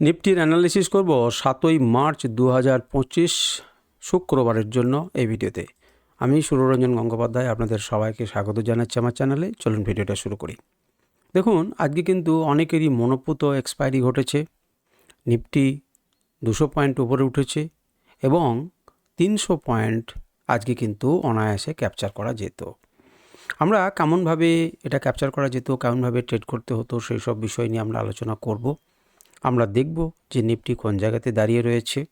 নিফটির analysis করব সাতই March দু হাজার পঁচিশ শুক্রবারের জন্য এই ভিডিওতে। আমি সুররঞ্জন গঙ্গোপাধ্যায়, আপনাদের সবাইকে স্বাগত জানাচ্ছি আমার চ্যানেলে। চলুন ভিডিওটা শুরু করি। দেখুন, আজকে কিন্তু অনেকেরই মনোপুত এক্সপায়ারি ঘটেছে। নিফটি দুশো পয়েন্ট উপরে উঠেছে এবং তিনশো পয়েন্ট আজকে কিন্তু অনায়াসে ক্যাপচার করা যেত। আমরা কেমনভাবে এটা ক্যাপচার করা যেত, কেমনভাবে ট্রেড করতে হতো, সেই সব বিষয় নিয়ে আমরা আলোচনা করব। আমরা দেখব যে নিফটি কোন জায়গাতে দাঁড়িয়ে রয়েছে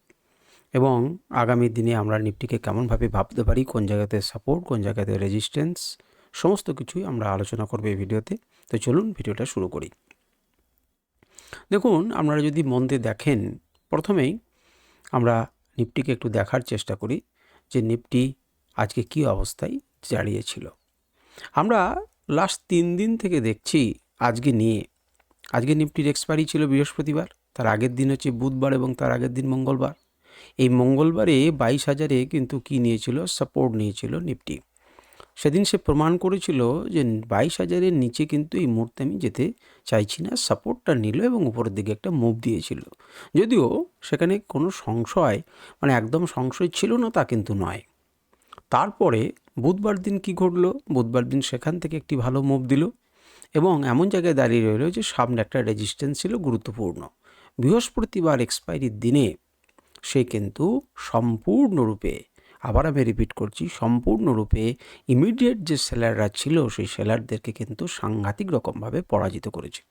এবং আগামী দিনে আমরা নিফটিকে কেমনভাবে ভাবতে পারি, কোন জায়গাতে সাপোর্ট কোন জায়গাতে রেজিস্ট্যান্স সমস্ত কিছুই আমরা আলোচনা করব এই ভিডিওতে। তো চলুন ভিডিওটা শুরু করি। দেখুন, আপনারা যদি মন দিয়ে দেখেন, প্রথমেই আমরা নিফটিকে একটু দেখার চেষ্টা করি যে নিফটি আজকে কী অবস্থায় দাঁড়িয়েছিল। আমরা লাস্ট তিন দিন থেকে দেখছি আজকে নিয়ে আজকে নিফটির এক্সপায়ারি ছিল বৃহস্পতিবার, তার আগের দিন হচ্ছে বুধবার এবং তার আগের দিন মঙ্গলবার। এই মঙ্গলবারে বাইশ হাজারে কিন্তু কি নিয়েছিল? সাপোর্ট নিয়েছিল নিফটি। সেদিন সে প্রমাণ করেছিল যে বাইশ হাজারের নিচে কিন্তু এই মুহূর্তে আমি যেতে চাইছি না সাপোর্টটা নিল এবং উপরের দিকে একটা মুভ দিয়েছিল। যদিও সেখানে কোনো সংশয় মানে একদম সংশয় ছিল না তা কিন্তু নয়। তারপরে বুধবার দিন কি ঘটলো? বুধবার দিন সেখান থেকে একটি ভালো মুভ দিল। এবং এমন জায়গায় দাঁড়িয়ে রইল যে সামনে একটা রেজিস্ট্যান্স ছিল গুরুত্বপূর্ণ। বৃহস্পতিবার এক্সপায়ারির দিনে সে কিন্তু সম্পূর্ণরূপে, আবার আমি রিপিট করছি, সম্পূর্ণরূপে ইমিডিয়েট যে সেলাররা ছিল সেই সেলারদেরকে কিন্তু সাংঘাতিক রকমভাবে পরাজিত করেছে।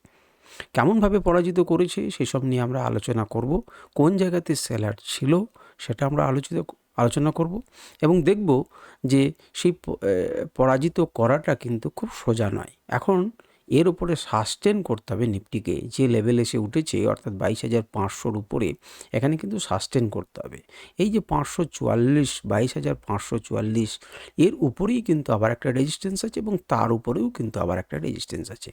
কেমনভাবে পরাজিত করেছে সেসব নিয়ে আমরা আলোচনা করব, কোন জায়গাতে সেলার ছিল সেটা আমরা আলোচিত, আলোচনা করব এবং দেখব যে সেই পরাজিত করাটা কিন্তু খুব সোজা নয়। এখন এর উপরে সাস্টেন করতে হবে নিফটিকে। যে লেভেলে এসে উঠেছে, অর্থাৎ বাইশ হাজার পাঁচশোর উপরে, এখানে কিন্তু সাস্টেন করতে হবে। এই যে পাঁচশো চুয়াল্লিশ, বাইশ হাজার পাঁচশো চুয়াল্লিশ, এর উপরেই কিন্তু আবার একটা রেজিস্ট্যান্স আছে এবং তার উপরেও কিন্তু আবার একটা রেজিস্ট্যান্স আছে।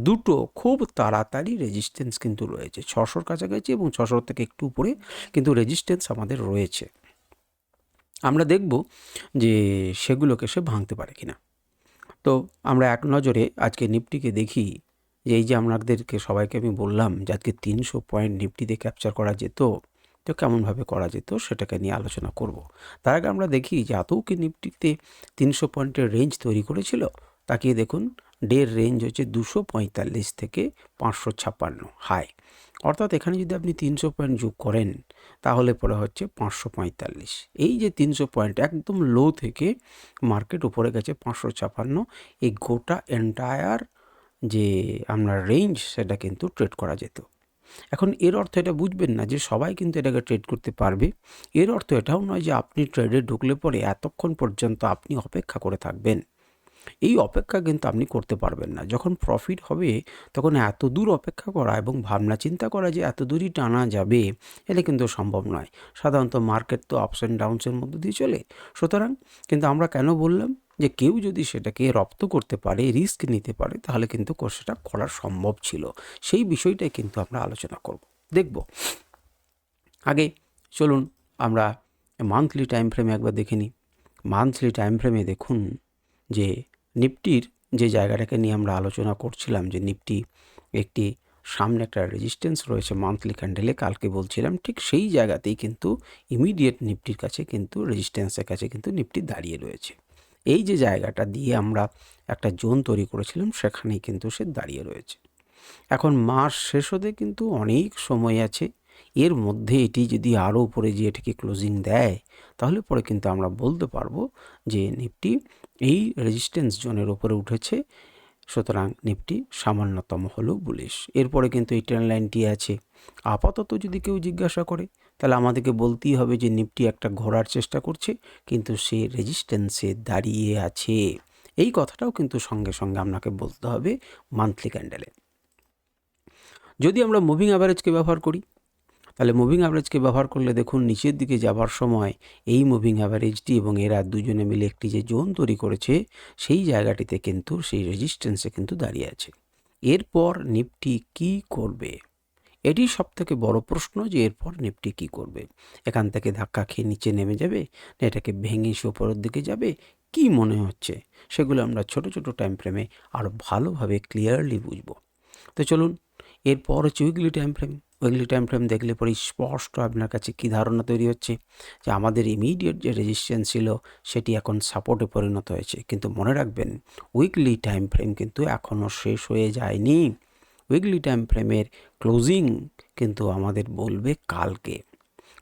দুটো খুব তাড়াতাড়ি রেজিস্ট্যান্স কিন্তু রয়েছে। ছশোর কাছাকাছি এবং ছশোর থেকে একটু উপরে কিন্তু রেজিস্ট্যান্স আমাদের রয়েছে। আমরা দেখব যে সেগুলোকে সে ভাঙতে পারে কিনা। তো আমরা এক নজরে আজকে নিফটিকে দেখি। যে এই যে আপনাদেরকে সবাইকে আমি বললাম যে আজকে তিনশো পয়েন্ট নিফটিতে ক্যাপচার করা যেত, তো কেমনভাবে করা যেত সেটাকে নিয়ে আলোচনা করব। তার আগে আমরা দেখি যে আদৌ কি নিফটিতে তিনশো পয়েন্টের রেঞ্জ তৈরি করেছিল? তাকিয়ে দেখুন ডের রেঞ্জ হচ্ছে দুশো পঁয়তাল্লিশ থেকে পাঁচশো ছাপ্পান্ন। হাই অর্থাৎ এখানে যদি আপনি তিনশো পয়েন্ট যোগ করেন, তাহলে পরে হচ্ছে পাঁচশো পঁয়তাল্লিশ। এই যে তিনশো পয়েন্ট একদম লো থেকে মার্কেট উপরে গেছে পাঁচশো ছাপান্ন, এই গোটা এন্টায়ার যে আপনার রেঞ্জ সেটা কিন্তু ট্রেড করা যেত। এখন এর অর্থ এটা বুঝবেন না যে সবাই কিন্তু এটাকে ট্রেড করতে পারবে। এর অর্থ এটাও নয় যে আপনি ট্রেডে ঢুকলে পরে এতক্ষণ পর্যন্ত আপনি অপেক্ষা করে থাকবেন। এই অপেক্ষা কিন্তু আপনি করতে পারবেন না। যখন প্রফিট হবে, তখন এত দূর অপেক্ষা করা এবং ভাবনা চিন্তা করা যে এত দূরই টানা যাবে, এটা কিন্তু সম্ভব নয়। সাধারণত মার্কেট তো আপস অ্যান্ড ডাউনসের মধ্যে দিয়ে চলে। সুতরাং কিন্তু আমরা কেন বললাম যে কেউ যদি সেটাকে রপ্ত করতে পারে রিস্ক নিতে পারে, তাহলে কিন্তু সেটা করা সম্ভব ছিল। সেই বিষয়টাই কিন্তু আমরা আলোচনা করব। দেখব। আগে চলুন আমরা মান্থলি টাইম ফ্রেমে একবার দেখে নিই। মান্থলি টাইম ফ্রেমে দেখুন যে নিফটির যে জায়গাটাকে নিয়ে আমরা আলোচনা করছিলাম, যে নিফটি একটি সামনে একটা রেজিস্ট্যান্স রয়েছে মান্থলি ক্যান্ডেলে কালকে বলছিলাম, ঠিক সেই জায়গাতেই কিন্তু ইমিডিয়েট নিফটির কাছে কিন্তু রেজিস্ট্যান্সের কাছে কিন্তু নিফটি দাঁড়িয়ে রয়েছে। এই যে জায়গাটা দিয়ে আমরা একটা জোন তৈরি করেছিলাম, সেখানেই কিন্তু সে দাঁড়িয়ে রয়েছে। এখন মাস শেষ হতে কিন্তু অনেক সময় আছে, এর মধ্যে এটি যদি আরও উপরে যে এটিকে ক্লোজিং দেয়, তাহলে পরে কিন্তু আমরা বলতে পারব যে নিফটি এই রেজিস্ট্যান্স জোনের উপরে উঠেছে, সুতরাং নিফটি সামান্যতম হলেও বুলিশ এরপরে কিন্তু এই ট্রেন লাইনটি আছে। আপাতত যদি কেউ জিজ্ঞাসা করে, তাহলে আমাদেরকে বলতেই হবে যে নিফটি একটা ঘোরার চেষ্টা করছে, কিন্তু সে রেজিস্ট্যান্সে দাঁড়িয়ে আছে। এই কথাটাও কিন্তু সঙ্গে সঙ্গে আপনাকে বলতে হবে মান্থলি ক্যান্ডেলে যদি আমরা মুভিং অ্যাভারেজকে ব্যবহার করি তাহলে মুভিং অ্যাভারেজকে ব্যবহার করলে দেখুন নিচের দিকে যাবার সময় এই মুভিং অ্যাভারেজটি এবং এরা দুজনে মিলে একটি যে জোন তৈরি করেছে, সেই জায়গাটিতে কিন্তু, সেই রেজিস্ট্যান্সে কিন্তু দাঁড়িয়ে আছে। এরপর নিফটি কি করবে? এটি সব থেকে বড় প্রশ্ন যে এরপর নিফটি কি করবে? এখান থেকে ধাক্কা খেয়ে নিচে নেমে যাবে? না এটাকে ভেঙে সে ওপরের দিকে যাবে? কি মনে হচ্ছে? সেগুলো আমরা ছোট ছোট টাইম ফ্রেমে আরও ভালোভাবে ক্লিয়ারলি বুঝব। তো চলুন, এরপর হচ্ছে weekly time frame weekly time frame দেখলে পরে স্পষ্ট আপনার কাছে কী ধারণা তৈরি হচ্ছে? যে আমাদের ইমিডিয়েট যে রেজিস্ট্যান্স ছিল, সেটি এখন সাপোর্টে পরিণত হয়েছে। কিন্তু মনে রাখবেন উইকলি টাইম ফ্রেম কিন্তু এখনও শেষ হয়ে যায়নি। উইকলি টাইম ফ্রেমের ক্লোজিং কিন্তু আমাদের বলবে কালকে।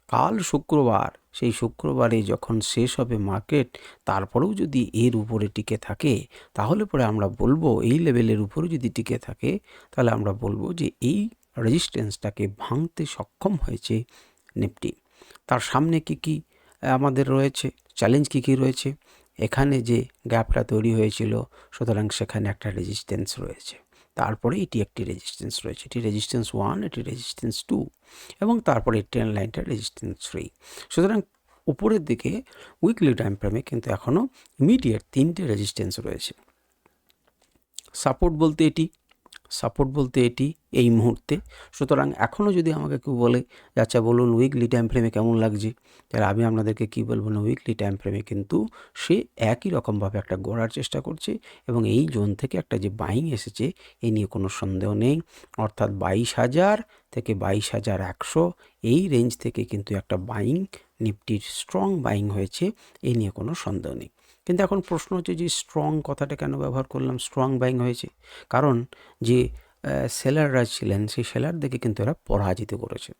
কাল শুক্রবার, সেই শুক্রবারে যখন শেষ হবে মার্কেট তারপরেও যদি এর উপরে টিকে থাকে, তাহলে পরে আমরা বলব এই লেভেলের উপরে যদি টিকে থাকে, তাহলে আমরা বলব যে এই রেজিস্ট্যান্সটাকে ভাঙতে সক্ষম হয়েছে নিফটি তার সামনে কি কি আমাদের রয়েছে? চ্যালেঞ্জ কি কি রয়েছে? এখানে যে গ্যাপটা তৈরি হয়েছিল, সুতরাং সেখানে একটা রেজিস্ট্যান্স রয়েছে। তারপরে এটি একটি রেজিস্ট্যান্স রয়েছে। এটি রেজিস্ট্যান্স ওয়ান এটি রেজিস্ট্যান্স টু এবং তারপরে ট্রেন লাইনটা রেজিস্ট্যান্স থ্রি সুতরাং উপরের দিকে উইকলি টাইম ফ্রেমে কিন্তু এখনও ইমিডিয়েট তিনটে রেজিস্ট্যান্স রয়েছে। সাপোর্ট বলতে এটি। সাপোর্ট বলতে এটি এই মুহূর্তে। সুতরাং এখনও যদি আমাকে কেউ বলে আচ্ছা বলুন উইকলি টাইম ফ্রেমে কেমন লাগছে, তাহলে আমি আপনাদেরকে কী বলব না উইকলি টাইম ফ্রেমে কিন্তু সে একই রকমভাবে একটা গড়ার চেষ্টা করছে এবং এই জোন থেকে একটা যে বাইং এসেছে এই নিয়ে কোনো সন্দেহ নেই। অর্থাৎ বাইশ হাজার থেকে বাইশ হাজার একশো এই রেঞ্জ থেকে কিন্তু একটা বাইং নিফটির স্ট্রং বাইং হয়েছে এই নিয়ে কোনো সন্দেহ নেই। কিন্তু এখন প্রশ্ন হচ্ছে যে স্ট্রং কথাটা কেন ব্যবহার করলাম? স্ট্রং বাইং হয়েছে। কারণ যে সেলাররা ছিলেন, সেই সেলার দেখে কিন্তু এরা পরাজিত করেছে।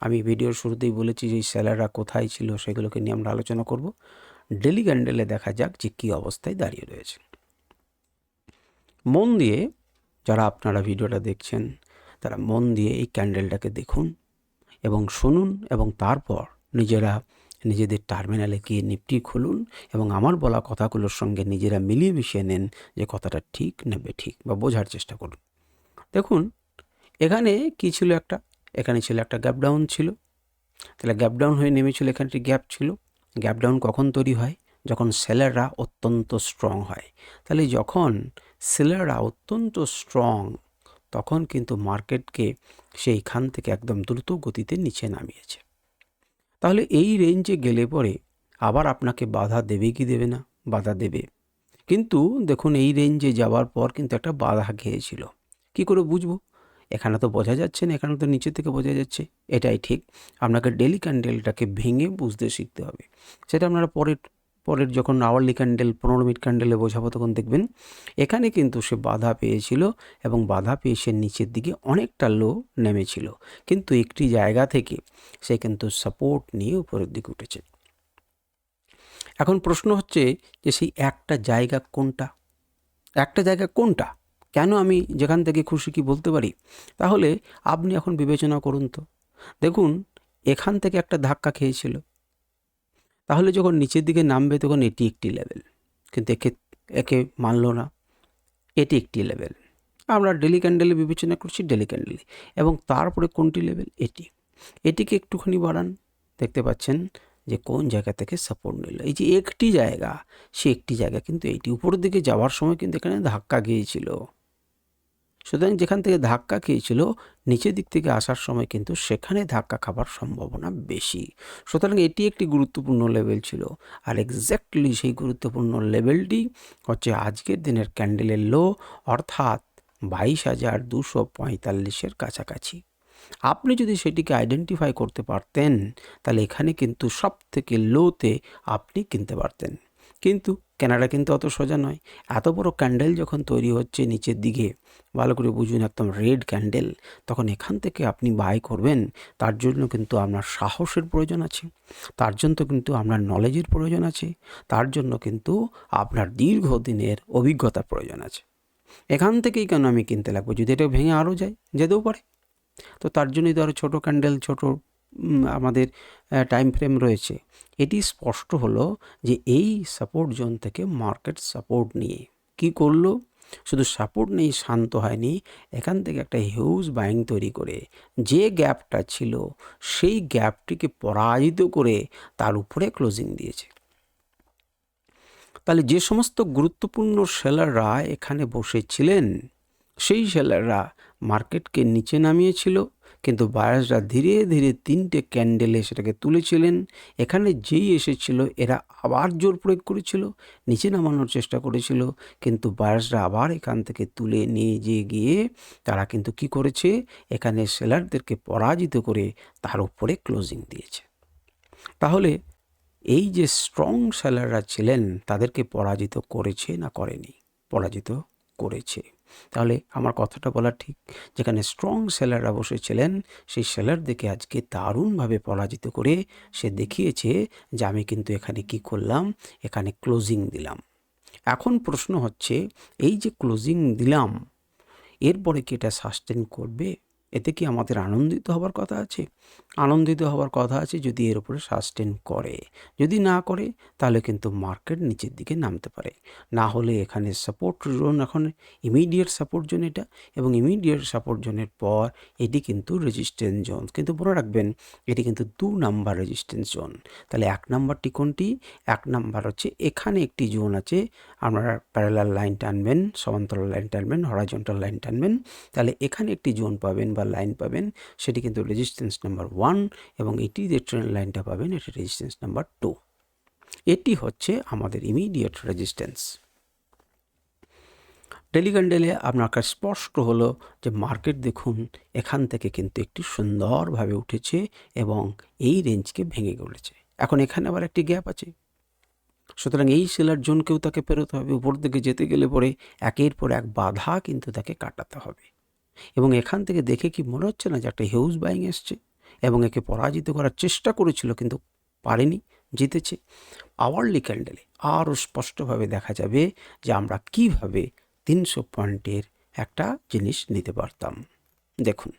আমি ভিডিওর শুরুতেই বলেছি যে সেলাররা কোথায় ছিল সেগুলোকে নিয়ে আমরা আলোচনা করব। ডেলি ক্যান্ডেলে দেখা যাক যে কী অবস্থায় দাঁড়িয়ে রয়েছে। মন দিয়ে যারা আপনারা ভিডিওটা দেখছেন, তারা মন দিয়ে এই ক্যান্ডেলটাকে দেখুন এবং শুনুন এবং তারপর নিজেরা নিজেদের টার্মিনালে গিয়ে নিফটি খুলুন এবং আমার বলা কথাগুলোর সঙ্গে নিজেরা মিলিয়ে মিশিয়ে নেন যে কথাটা ঠিক নেবে ঠিক বা বোঝার চেষ্টা করুন। দেখুন, এখানে কি ছিল একটা? এখানে ছিল একটা গ্যাপ ডাউন ছিল। তাহলে গ্যাপ ডাউন হয়ে নেমেছিল এখানে একটি গ্যাপ ছিল। গ্যাপ ডাউন কখন তৈরি হয়? যখন সেলাররা অত্যন্ত স্ট্রং হয়। তাহলে যখন সেলাররা অত্যন্ত স্ট্রং তখন কিন্তু মার্কেটকে সেইখান থেকে একদম দ্রুত গতিতে নিচে নামিয়েছে। তাহলে এই রেঞ্জে গেলে পরে আবার আপনাকে বাধা দেবে কি দেবে না? বাধা দেবে। কিন্তু দেখুন, এই রেঞ্জে যাওয়ার পর কিন্তু একটা বাধা খেয়েছিল। কি করে বুঝব? এখানে তো বোঝা যাচ্ছে না, এখানে তো নিচে থেকে বোঝা যাচ্ছে। এটাই ঠিক। আপনাকে ডেলি ক্যান্ডেলটাকে ভেঙে বুঝতে শিখতে হবে। সেটা আপনারা পরের পরের যখন আওয়ারলি ক্যান্ডেল, পনেরো মিনিট ক্যান্ডেলে বোঝাবো তখন দেখবেন এখানে কিন্তু সে বাধা পেয়েছিল এবং বাধা পেয়ে সে নিচের দিকে অনেকটা লো নেমেছিল। কিন্তু একটি জায়গা থেকে সে কিন্তু সাপোর্ট নিয়ে উপরের দিকে উঠেছে। এখন প্রশ্ন হচ্ছে যে সেই একটা জায়গা কোনটা? একটা জায়গা কোনটা? কেন আমি যেখান থেকে খুশি কি বলতে পারি? তাহলে আপনি এখন বিবেচনা করুন তো। দেখুন, এখান থেকে একটা ধাক্কা খেয়েছিল। তাহলে যখন নিচের দিকে নামবে তখন এটি একটি লেভেল। কিন্তু একে একে মানল না। এটি একটি লেভেল। আমরা ডেলি ক্যান্ডেলে বিবেচনা করছি ডেলি ক্যান্ডেলে। এবং তারপরে কোনটি লেভেল? এটি। এটিকে একটুখানি বাড়ান। দেখতে পাচ্ছেন যে কোন জায়গা থেকে সাপোর্ট নিল। এই যে একটি জায়গা, সে একটি জায়গা কিন্তু এইটি উপরের দিকে যাওয়ার সময় কিন্তু এখানে ধাক্কা গিয়েছিল। সুতরাং যেখান থেকে ধাক্কা খেয়েছিল, নিচের দিক থেকে আসার সময় কিন্তু সেখানে ধাক্কা খাবার সম্ভাবনা বেশি। সুতরাং এটি একটি গুরুত্বপূর্ণ লেভেল ছিল। আর এক্স্যাক্টলি সেই গুরুত্বপূর্ণ লেভেলটি হচ্ছে আজকের দিনের ক্যান্ডেলের লো, অর্থাৎ বাইশ হাজার দুশো পঁয়তাল্লিশের কাছাকাছি। আপনি যদি সেটিকে আইডেন্টিফাই করতে পারতেন, তাহলে এখানে কিন্তু সব থেকে লোতে আপনি কিনতে পারতেন। কিন্তু কেনাটা কিন্তু অত সোজা নয়। এত বড় ক্যান্ডেল যখন তৈরি হচ্ছে নিচের দিকে, ভালো করে বুঝুন একদম রেড ক্যান্ডেল, তখন এখান থেকে আপনি বাই করবেন, তার জন্য কিন্তু আপনার সাহসের প্রয়োজন আছে, তার জন্য কিন্তু আপনার নলেজের প্রয়োজন আছে, তার জন্য কিন্তু আপনার দীর্ঘদিনের অভিজ্ঞতার প্রয়োজন আছে। এখান থেকেই কেন আমি কিনতে লাগবো? যদি এটা ভেঙে আরও যায়, যেতেও পারে। তো তার জন্যই আরও ছোটো ক্যান্ডেল, ছোটো আমাদের টাইম ফ্রেম রয়েছে। এটি স্পষ্ট হলো যে এই সাপোর্ট জোন থেকে মার্কেট সাপোর্ট নিয়ে। কি করল? শুধু সাপোর্ট নেই, শান্ত হয়নি। এখান থেকে একটা হিউজ বাইং তৈরি করে। যে গ্যাপটা ছিল, সেই গ্যাপটিকে পরাজিত করে তার উপরে ক্লোজিং দিয়েছে। তাহলে যে সমস্ত গুরুত্বপূর্ণ সেলাররা এখানে বসেছিলেন সেই সেলাররা মার্কেটকে নিচে নামিয়েছিল। কিন্তু বায়াসরা ধীরে ধীরে তিনটে ক্যান্ডেলে সেটাকে তুলেছিলেন। এখানে যেই এসেছিল, এরা আবার জোর প্রয়োগ করেছিল, নিচে নামানোর চেষ্টা করেছিল, কিন্তু বায়াসরা আবার এখান থেকে তুলে নিয়ে যেয়ে গিয়ে তারা কিন্তু কি করেছে? এখানে সেলারদেরকে পরাজিত করে তার উপরে ক্লোজিং দিয়েছে। তাহলে এই যে স্ট্রং সেলাররা ছিলেন, তাদেরকে পরাজিত করেছে না করেনি? পরাজিত করেছে। তাহলে আমার কথাটা বলা ঠিক। যেখানে স্ট্রং সেলাররা বসেছিলেন, সেই সেলারদেরকে আজকে দারুণভাবে পরাজিত করে সে দেখিয়েছে যে আমি কিন্তু এখানে কি করলাম? এখানে ক্লোজিং দিলাম। এখন প্রশ্ন হচ্ছে, এই যে ক্লোজিং দিলাম, এরপরে কি এটা সাস্টেন করবে? এতে কি আমাদের আনন্দিত হবার কথা আছে? আনন্দিত হওয়ার কথা আছে যদি এর উপরে সাস্টেন করে। যদি না করে, তাহলে কিন্তু মার্কেট নিচের দিকে নামতে পারে। না হলে এখানে সাপোর্ট জোন এখন ইমিডিয়েট সাপোর্ট জোন এটা এবং ইমিডিয়েট সাপোর্ট জোনের পর এটি কিন্তু রেজিস্ট্যান্স জোন কিন্তু মনে রাখবেন, এটি কিন্তু দু নাম্বার রেজিস্ট্যান্স জোন তাহলে এক নাম্বারটি কোনটি? এক নাম্বার হচ্ছে এখানে একটি জোন আছে আপনারা প্যারালাল লাইন টানবেন, সমান্তরাল লাইন টানবেন হরাইজন্টাল লাইন টানবেন। তাহলে এখানে একটি জোন পাবেন বা লাইন পাবেন, সেটি কিন্তু রেজিস্ট্যান্স নাম্বার ওয়ান এবং এটি যে ট্রেন লাইনটা পাবেন, এটি রেজিস্ট্যান্স নাম্বার টু এটি হচ্ছে আমাদের ইমিডিয়েট রেজিস্ট্যান্স ডেলি আপনার কাছে স্পষ্ট হলো যে মার্কেট দেখুন, এখান থেকে কিন্তু একটি সুন্দরভাবে উঠেছে এবং এই রেঞ্জকে ভেঙে গড়েছে। এখন এখানে আবার একটি গ্যাপ আছে। সুতরাং এই সেলার জোনকেও তাকে পেরোতে হবে, উপর দিকে যেতে গেলে পরে একের পর এক বাধা কিন্তু তাকে কাটাতে হবে। এবং এখান থেকে দেখে কি মনে হচ্ছে না যে একটা হিউজ বাইং এসছে? এবং একে পরাজিত করার চেষ্টা করেছিল কিন্তু পারেনি, জিতেছে। আওয়ারলি ক্যান্ডেলে আরও স্পষ্টভাবে দেখা যাবে যে আমরা কীভাবে তিনশো পয়েন্টের একটা জিনিস নিতে পারতাম। দেখুন,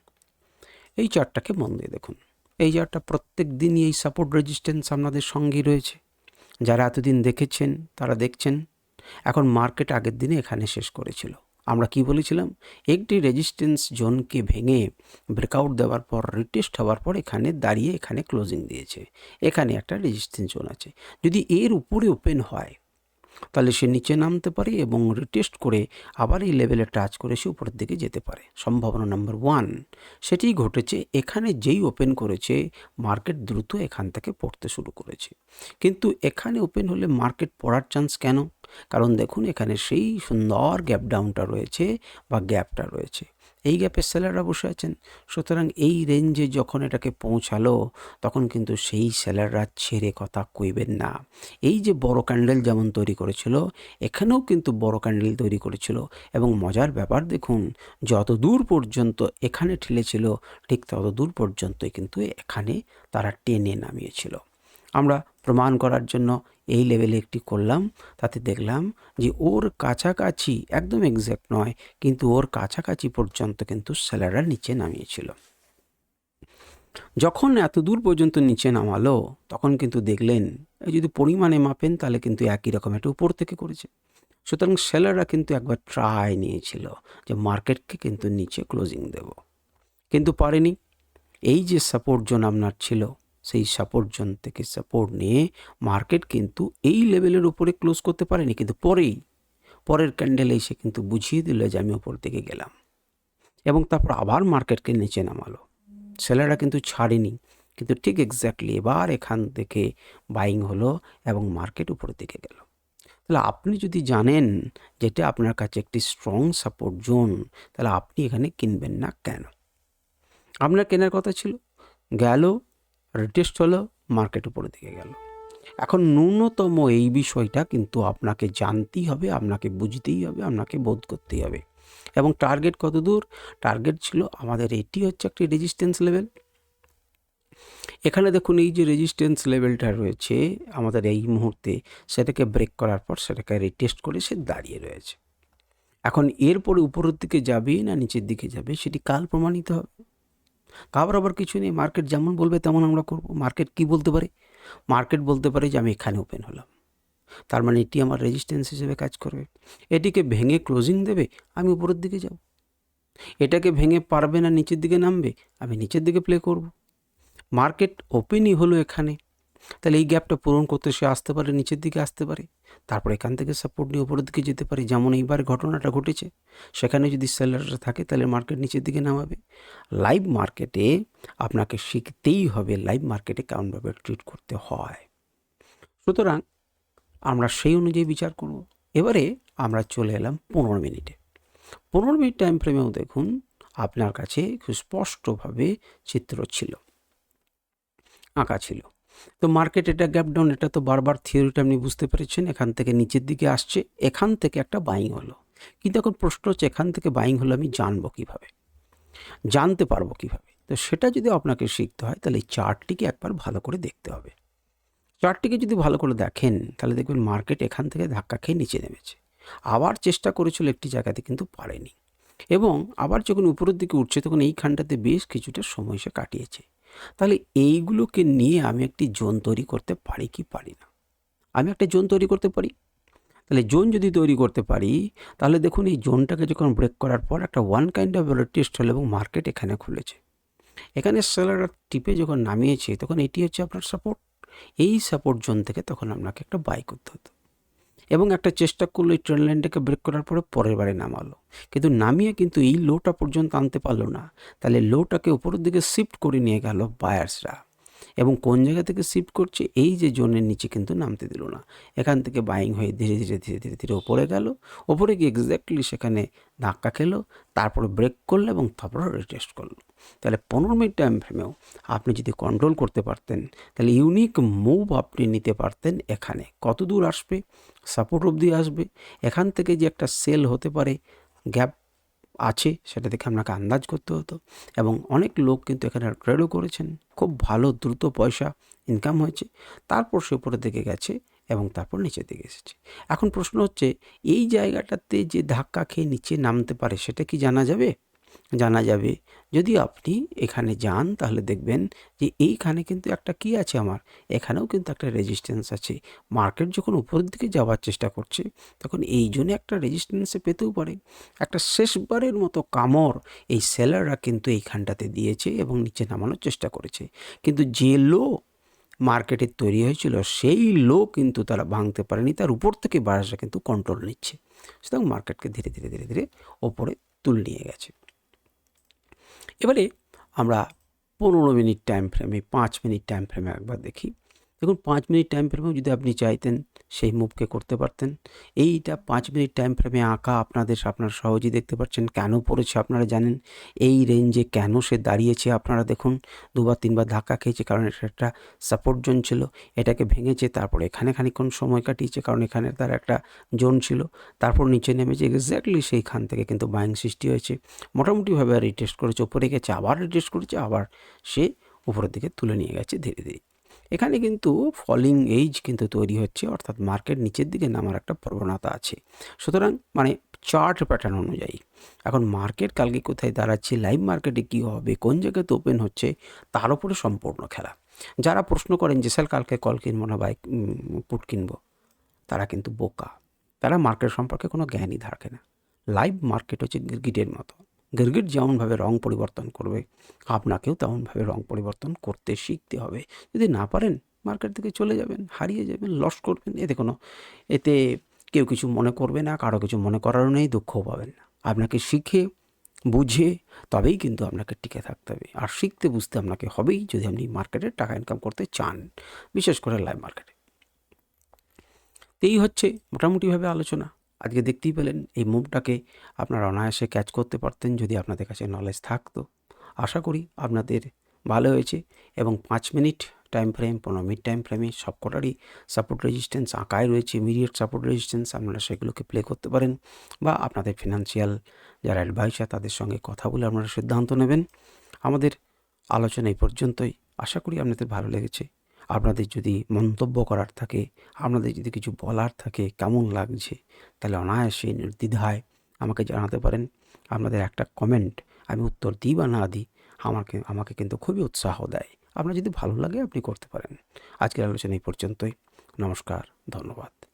এই চারটাকে মন দিয়ে দেখুন। এই চারটা প্রত্যেক দিনই এই সাপোর্ট রেজিস্ট্যান্স আপনাদের সঙ্গেই রয়েছে। যারা এতদিন দেখেছেন, তারা দেখছেন। এখন মার্কেট আগের দিনে এখানে শেষ করেছিল। আমরা কি বলেছিলাম? একটি রেজিস্ট্যান্স জোনকে ভেঙে ব্রেকআউট দেওয়ার পর রিটেস্ট হওয়ার পর এখানে দাঁড়িয়ে এখানে ক্লোজিং দিয়েছে। এখানে একটা রেজিস্ট্যান্স জোন আছে। যদি এর উপরে ওপেন হয়, তাহলে সে নিচে নামতে পারে এবং রিটেস্ট করে আবার এই লেভেলে টাচ করে সে উপরের দিকে যেতে পারে। সম্ভাবনা নাম্বার ওয়ান সেটি ঘটেছে এখানে যেই ওপেন করেছে মার্কেট দ্রুত এখান থেকে পড়তে শুরু করেছে। কিন্তু এখানে ওপেন হলে মার্কেট পড়ার চান্স কেন? কারণ দেখুন, এখানে সেই সুন্দর গ্যাপ ডাউনটা রয়েছে বা গ্যাপটা রয়েছে। এই গ্যাপের সেলাররা বসে আছেন। সুতরাং এই রেঞ্জে যখন এটাকে পৌঁছালো, তখন কিন্তু সেই সেলাররা ছেড়ে কথা কইবেন না। এই যে বড় ক্যান্ডেল যেমন তৈরি করেছিল, এখানেও কিন্তু বড় ক্যান্ডেল তৈরি করেছিল। এবং মজার ব্যাপার দেখুন, যত দূর পর্যন্ত এখানে ঠেলেছিল, ঠিক তত দূর পর্যন্তই কিন্তু এখানে তারা টেনে নামিয়েছিল। আমরা প্রমাণ করার জন্য এই লেভেলে একটি করলাম, তাতে দেখলাম যে ওর কাছাকাছি, একদম এক্স্যাক্ট নয়, কিন্তু ওর কাছাকাছি পর্যন্ত কিন্তু স্যালাররা নিচে নামিয়েছিল। যখন এত দূর পর্যন্ত নিচে নামালো, তখন কিন্তু দেখলেন যদি পরিমাণে মাপেন, তাহলে কিন্তু একই রকম একটা উপর থেকে করেছে। সুতরাং সেলাররা কিন্তু একবার ট্রাই নিয়েছিল যে মার্কেটকে কিন্তু নিচে ক্লোজিং দেব। কিন্তু পারেনি। এই যে সাপোর্ট জোন আপনার ছিল সেই সাপোর্ট জোন থেকে সাপোর্ট নিয়ে মার্কেট কিন্তু এই লেভেলের উপরে ক্লোজ করতে পারেনি। কিন্তু পরেই, পরের ক্যান্ডেলে এসে কিন্তু বুঝিয়ে দিল যে আমি ওপর দিকে গেলাম। এবং তারপর আবার মার্কেটকে নিচে নামালো। সেলাররা কিন্তু ছাড়েনি। কিন্তু ঠিক এক্স্যাক্টলি এবার এখান থেকে বাইং হলো এবং মার্কেট উপরের দিকে গেল। তাহলে আপনি যদি জানেন যেটা আপনার কাছে একটি স্ট্রং সাপোর্ট জোন তাহলে আপনি এখানে কিনবেন না কেন? আপনার কেনার কথা ছিল। গেল রিটেস্ট হলো, মার্কেট উপরের দিকে গেল। এখন ন্যূনতম এই বিষয়টা কিন্তু আপনাকে জানতেই হবে, আপনাকে বুঝতেই হবে, আপনাকে বোধ করতেই হবে। এবং টার্গেট কত দূর? টার্গেট ছিল আমাদের এটি হচ্ছে একটি রেজিস্ট্যান্স লেভেল এখানে দেখুন এই যে রেজিস্ট্যান্স লেভেলটা রয়েছে, আমাদের এই মুহূর্তে সেটাকে ব্রেক করার পর সেটাকে রিটেস্ট করে সে দাঁড়িয়ে রয়েছে। এখন এরপরে উপরের দিকে যাবে না নিচের দিকে যাবে, সেটি কাল প্রমাণিত হবে। কাবার আবার কিছু নেই মার্কেট যেমন বলবে তেমন আমরা করব। মার্কেট কি বলতে পারে? মার্কেট বলতে পারে যে আমি এখানে ওপেন হলাম। তার মানে এটি আমার রেজিস্ট্যান্স হিসেবে কাজ করবে। এটিকে ভেঙে ক্লোজিং দেবে, আমি উপরের দিকে যাব। এটাকে ভেঙে পারবে না, নিচের দিকে নামবে, আমি নিচের দিকে প্লে করব। মার্কেট ওপেনই হলো এখানে। তাহলে এই গ্যাপটা পূরণ করতে সে আসতে পারে, নিচের দিকে আসতে পারে। তারপর এখান থেকে সাপোর্ট নিয়ে উপরের দিকে যেতে পারি। যেমন এইবার ঘটনাটা ঘটেছে, সেখানে যদি সেলাররা থাকে তাহলে মার্কেট নিচের দিকে নামাবে। লাইভ মার্কেটে আপনাকে শিখতেই হবে লাইভ মার্কেটে কেমনভাবে ট্রিট করতে হয়। সুতরাং আমরা সেই অনুযায়ী বিচার করব। এবারে আমরা চলে এলাম পনেরো মিনিটে। পনেরো মিনিট টাইম ফ্রেমেও দেখুন আপনার কাছে খুব স্পষ্টভাবে চিত্র ছিল, আঁকা ছিল। তো মার্কেট এটা গ্যাপ ডাউন এটা তো বারবার থিওরিটা আপনি বুঝতে পেরেছেন, এখান থেকে নিচের দিকে আসছে, এখান থেকে একটা বাইং হলো। কিন্তু এখন প্রশ্ন হচ্ছে, এখান থেকে বাইং হলো আমি জানব কীভাবে? জানতে পারব কীভাবে? তো সেটা যদি আপনাকে শিখতে হয়, তাহলে চার্টটিকে একবার ভালো করে দেখতে হবে। চার্টটিকে যদি ভালো করে দেখেন, তাহলে দেখবেন মার্কেট এখান থেকে ধাক্কা খেয়ে নিচে নেমেছে। আবার চেষ্টা করেছিল একটি জায়গাতে, কিন্তু পারেনি। এবং আবার যখন উপরের দিকে উঠছে, তখন এইখানটাতে বেশ কিছুটা সময় সে কাটিয়েছে। তাহলে এইগুলোকে নিয়ে আমি একটি জোন তৈরি করতে পারি কি পারি না? আমি একটা জোন তৈরি করতে পারি? তাহলে জোন যদি তৈরি করতে পারি, তাহলে দেখুন এই জোনটাকে যখন ব্রেক করার পর একটা ওয়ান কাইন্ড অফ টেস্ট হলো এবং মার্কেট এখানে খুলেছে। এখানে সেলার টিপে যখন নামিয়েছে, তখন এটি হচ্ছে আপনার সাপোর্ট এই সাপোর্ট জোন থেকে তখন আপনাকে একটা বাই করতে হতো। এবং একটা চেষ্টা করল এই ট্রেন লাইনটাকে ব্রেক করার পরে পরের বারে নামালো। কিন্তু নামিয়ে কিন্তু এই লোটা পর্যন্ত আনতে পারল না। তাহলে লোটাকে উপরের দিকে শিফট করে নিয়ে গেল বায়ার্সরা এবং কোন জায়গা থেকে শিফট করছে? এই যে জোনের নিচে কিন্তু নামতে দিল না। এখান থেকে বাইং হয়ে ধীরে ধীরে ধীরে ধীরে ধীরে ওপরে গেল। ওপরে গিয়ে এক্স্যাক্টলি সেখানে ধাক্কা খেলো, তারপরে ব্রেক করল এবং তারপরে রিটেস্ট করল। তাহলে পনেরো মিনিট টাইম ফ্রেমেও আপনি যদি কন্ট্রোল করতে পারতেন, তাহলে ইউনিক মুভ আপনি নিতে পারতেন এখানে। কত দূর আসবে? সাপোর্ট অবধি আসবে। এখান থেকে যে একটা সেল হতে পারে গ্যাপ আছে, সেটা দেখে আপনাকে আন্দাজ করতে হতো। এবং অনেক লোক কিন্তু এখানে ট্রেডও করেছেন। খুব ভালো, দ্রুত পয়সা ইনকাম হয়েছে। তারপর সে উপরের দিকে গেছে এবং তারপর নিচের দিকে এসেছে। এখন প্রশ্ন হচ্ছে, এই জায়গাটাতে যে ধাক্কা খেয়ে নিচে নামতে পারে, সেটা কি জানা যাবে? জানা যাবে। যদি আপনি এখানে যান, তাহলে দেখবেন যে এইখানে কিন্তু একটা কি আছে আমার? এখানেও কিন্তু একটা রেজিস্ট্যান্স আছে। মার্কেট যখন উপরের দিকে যাওয়ার চেষ্টা করছে, তখন এই জন্য একটা রেজিস্ট্যান্সে পেতেও পারে। একটা শেষবারের মতো কামড় এই সেলাররা কিন্তু এইখানটাতে দিয়েছে এবং নিচে নামানোর চেষ্টা করেছে। কিন্তু যে লো মার্কেটে তৈরি হয়েছিল, সেই লো কিন্তু তারা ভাঙতে পারেনি। তার উপর থেকে বাড়াসা কিন্তু কন্ট্রোল নিচ্ছে। সুতরাং মার্কেটকে ধীরে ধীরে ধীরে ধীরে ওপরে তুলে নিয়ে গেছে। এবারে আমরা পনেরো মিনিট টাইম ফ্রেমে পাঁচ মিনিট টাইম ফ্রেমে একবার দেখি। দেখুন, পাঁচ মিনিট টাইম ফ্রেমেও যদি আপনি চাইতেন সেই মুভকে করতে পারতেন। এইটা পাঁচ মিনিট টাইম ফ্রেমে আঁকা আপনাদের আপনারা সহজেই দেখতে পাচ্ছেন কেন পড়েছে আপনারা জানেন। এই রেঞ্জে কেন সে দাঁড়িয়েছে আপনারা দেখুন, দুবার তিনবার ধাক্কা খেয়েছে কারণ এটা একটা সাপোর্ট জোন ছিল, এটাকে ভেঙেছে, তারপর এখানে খানিক্ষণ সময় কাটিয়েছে কারণ এখানে তার একটা জোন ছিল, তারপর নিচে নেমেছে এক্স্যাক্টলি সেইখান থেকে কিন্তু বাইং সৃষ্টি হয়েছে। মোটামুটিভাবে রিটেস্ট করেছে ওপরে গেছে, আবার রিটেস্ট করেছে, আবার সে উপরের দিকে তুলে নিয়ে গেছে ধীরে ধীরে। এখানে কিন্তু ফলিং এইজ কিন্তু তৈরি হচ্ছে, অর্থাৎ মার্কেট নিচের দিকে নামার একটা প্রবণতা আছে। সুতরাং মানে চার্ট প্যাটার্ন অনুযায়ী, এখন মার্কেট কালকে কোথায় দাঁড়াচ্ছে লাইভ মার্কেটে কী হবে, কোন জায়গাতে ওপেন হচ্ছে, তার উপরে সম্পূর্ণ খেলা। যারা প্রশ্ন করেন যে, স্যার, কালকে কল কিনবো না বাইক পুট কিনবো? তারা কিন্তু বোকা। তারা মার্কেট সম্পর্কে কোনো জ্ঞানই থাকে না। লাইভ মার্কেট হচ্ছে গিরগিটের মতো। গিরগিট যেমনভাবে রং পরিবর্তন করবে, আপনাকেও তেমনভাবে রং পরিবর্তন করতে শিখতে হবে। যদি না পারেন, মার্কেট থেকে চলে যাবেন, হারিয়ে যাবেন, লস করবেন, এতে কোনো, এতে কেউ কিছু মনে করবে না, কারও কিছু মনে করারও নেই, দুঃখও পাবেন না। আপনাকে শিখে, বুঝে, তবেই কিন্তু আপনাকে টিকে থাকতে হবে। আর শিখতে বুঝতে আপনাকে হবেই যদি আপনি মার্কেটে টাকা ইনকাম করতে চান, বিশেষ করে লাইভ মার্কেটে এই হচ্ছে মোটামুটিভাবে আলোচনা। আজকে দেখতেই পেলেন এই মুভটাকে আপনারা অনায়াসে ক্যাচ করতে পারতেন যদি আপনাদের কাছে নলেজ থাকতো। আশা করি আপনাদের ভালো হয়েছে এবং পাঁচ মিনিট টাইম ফ্রেম পনেরো মিনিট টাইম ফ্রেমে সবকটারই সাপোর্ট রেজিস্ট্যান্স আঁকায় রয়েছে ইমিডিয়েট সাপোর্ট রেজিস্ট্যান্স আপনারা সেগুলোকে প্লে করতে পারেন বা আপনাদের ফিনান্সিয়াল যারা অ্যাডভাইসার তাদের সঙ্গে কথা বলে আপনারা সিদ্ধান্ত নেবেন। আমাদের আলোচনা এই পর্যন্তই। আশা করি আপনাদের ভালো লেগেছে। আপনাদের যদি মন্তব্য করার থাকে, আপনাদের যদি কিছু বলার থাকে, কেমন লাগছে, তাহলে অনায়াসে নির্দ্বিধায় আমাকে জানাতে পারেন। আপনাদের একটা কমেন্ট আমি উত্তর দিই বা না দিই, আমাকে আমাকে কিন্তু খুবই উৎসাহ দেয়। আপনার যদি ভালো লাগে, আপনি করতে পারেন। আজকের আলোচনা এই পর্যন্তই। নমস্কার, ধন্যবাদ।